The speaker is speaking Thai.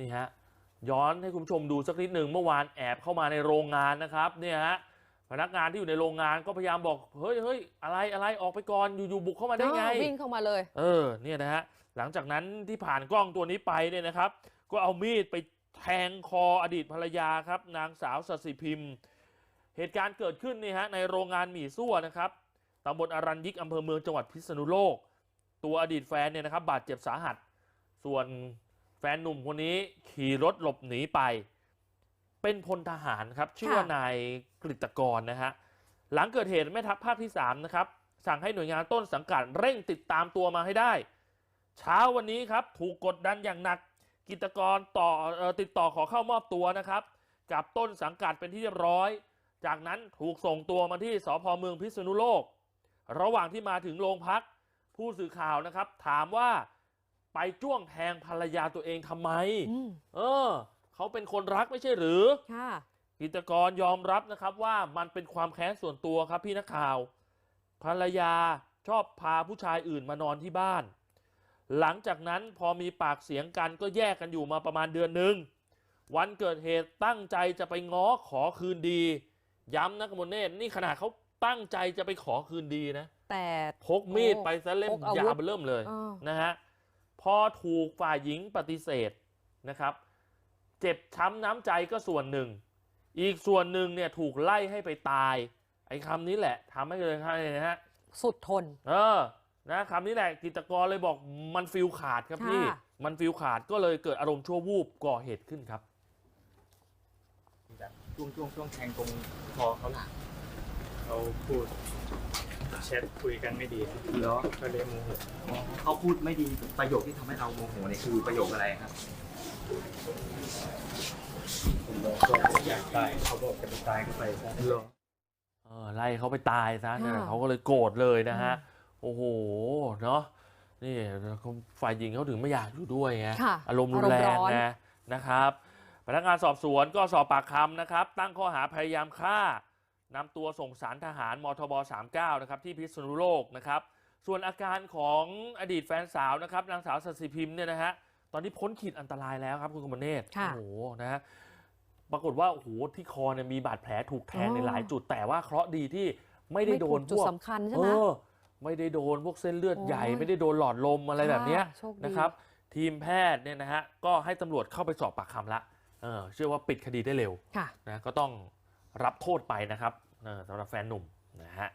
นี่ฮะย้อนให้คุณผู้ชมดูสักนิดหนึ่งเมื่อวานแอบเข้ามาในโรงงานนะครับเนี่ยฮะพนักงานที่อยู่ในโรงงานก็พยายามบอกเฮ้ยเฮ้ยอะไรอะไรออกไปก่อนอยู่ๆบุกเข้ามาได้ไงอ้าววิ่งเข้ามาเลย เออเนี่ยนะฮะหลังจากนั้นที่ผ่านกล้องตัวนี้ไปเนี่ยนะครับ ก็เอามีดไปแทงคออดีตภรรยาครับ นางสาวสศิพิมพ์ เหตุการณ์เกิดขึ้นนี่ฮะในโรงงานหมี่ซั่วนะครับตำบลอรัญยิกอำเภอเมืองจังหวัดพิษณุโลก ตัวอดีตแฟนเนี่ยนะครับบาดเจ็บสาหัส ส่วน แฟนหนุ่มคนนี้ขี่รถหลบหนีไป เป็นพลทหารครับ ชื่อว่าค่ะนายกฤตกรนะฮะหลังเกิดเหตุแม่ทัพภาคที่ 3 นะครับ สั่งให้หน่วยงานต้นสังกัดเร่งติดตามตัวมาให้ได้ เช้าวันนี้ครับ ถูกกดดันอย่างหนัก กิจกรต่อเอ่อติดต่อขอเข้ามอบตัวนะครับกับต้นสังกัดเป็นที่เรียบร้อย จากนั้นถูกส่งตัวมาที่สพเมืองพิษณุโลก ระหว่างที่มาถึงโรงพัก ผู้สื่อข่าวนะครับ ถามว่า ไปจ้วงแทงภรรยาตัวเองทำไมอืมเออ เขาเป็นคนรักไม่ใช่หรือ ค่ะ กิจกรยอมรับนะครับว่ามันเป็นความแค้นส่วนตัวครับพี่นักข่าว ภรรยาชอบพาผู้ชายอื่นมานอนที่บ้าน หลังจากนั้นพอมีปากเสียงกันก็แยกกันอยู่มาประมาณเดือนหนึ่ง วันเกิดเหตุตั้งใจจะไปง้อขอคืนดี ย้ำนะกมลเนตรนี่ขนาดเขาตั้งใจจะไปขอคืนดีนะ แต่พกมีดไปซะเล่มพกอาวุธ ยาวเริ่มเลยอ้อนะฮะ พอถูกฝ่ายหญิงปฏิเสธนะครับ เจ็บช้ำน้ำใจก็ส่วนหนึ่ง อีกส่วนหนึ่งเนี่ยถูกไล่ให้ไปตาย ไอ้คำนี้แหละทำให้เลยนะฮะสุดทน เออนะคำนี้แหละกิจกรเลยบอกมันฟิลขาดครับพี่ค่ะมันฟิลขาดก็เลยเกิดอารมณ์ชั่ววูบก่อเหตุขึ้นครับแบบช่วงช่วงช่วงแทงตรงคอเขาหลัง เขาพูดแชทคุยกันไม่ดีเหรอก็เลยโมโหเขาพูดไม่ดีประโยคที่ทำให้เราโมโหเนี่ยคือประโยคอะไรครับผมบอกก็อยากตายเขาบอกจะไปตายก็ไปซะเหรอเออไล่เขาไปตายซะเนี่ยค่ะเขาก็เลยโกรธเลยนะฮะ โอ้โหเนาะนี่ฝ่ายหญิงเขาถึงไม่อยากอยู่ด้วยไงค่ะอารมณ์รุนแรงอารมณ์ร้อนนะนะครับพนักงานสอบสวนก็สอบปากคำนะครับ ตั้งข้อหาพยายามฆ่า นำตัวส่งสารทหารมทบ 39 นะครับที่พิษณุโลกนะครับ ส่วนอาการของอดีตแฟนสาวนะครับนางสาวสศิพิมพ์เนี่ยนะฮะตอนนี้พ้นขีดอันตรายแล้วครับคุณกมลเนตรค่ะโอ้โหนะฮะปรากฏว่าโอ้โหที่คอเนี่ยมีบาดแผลถูกแทงในอ๋อหลายจุดแต่ว่าเคราะห์ดีที่ไม่ได้โดนถูกพจุดวกสำคัญใช่เอไหมอไม่ได้โดนพวกเส้นเลือดใหญ่โอ้ยไม่ได้โดนหลอดลมอะไรแบบเนี้ยค่ะโชคดีนะครับ ทีมแพทย์เนี่ยนะฮะก็ให้ตำรวจเข้าไปสอบปากคำละเออเชื่อว่าปิดคดีได้เร็วค่ะนะก็ต้อง รับโทษไปนะครับสำหรับแฟนหนุ่มนะฮะ